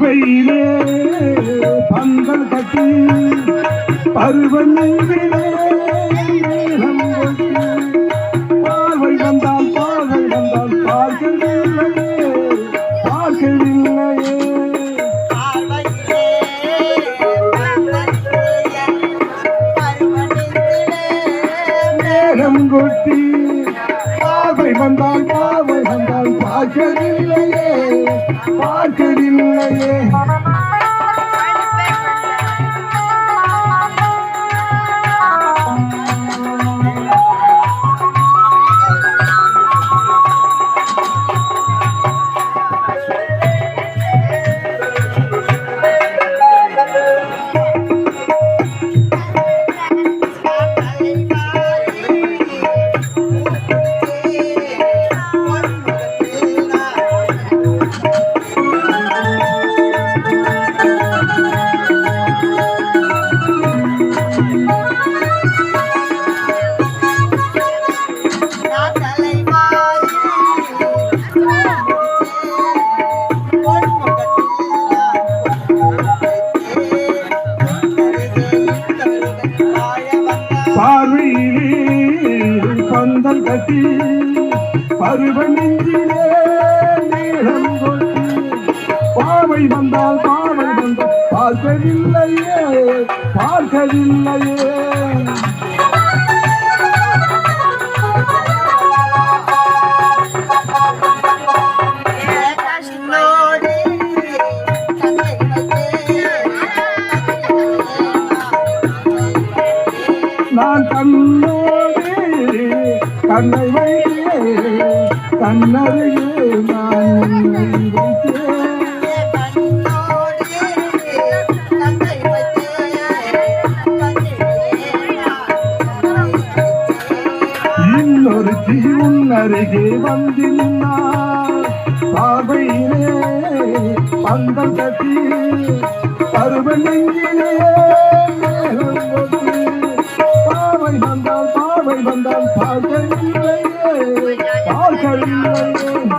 பகையிலே பந்தல் கட்டி பருவம் பார்வை வந்தான் பார்வை வந்தான் பார்க்கல் இல்லையே நேரம் கொட்டி பார்வை வந்தான் பார்வை வந்தான் பார்க்கல் பார்க்கவில்லையே. பந்தல் கட்டி பருவ நெஞ்சிலே நீளம் கொட்டி பாவை வந்தால் பாவை வந்தால் பார்க்கவில்லையே பார்க்கவில்லையே. நான் கண்ணோடு கண்ணை வைத்தே கண்ணருகே நான் இன்னொரு ஜீவன் அருகே வந்து நின்றார் பார்வையிலே பந்தல் கட்டி வந்தால் பாவை பார்க்கவில்லையே பார்க்கவில்லையே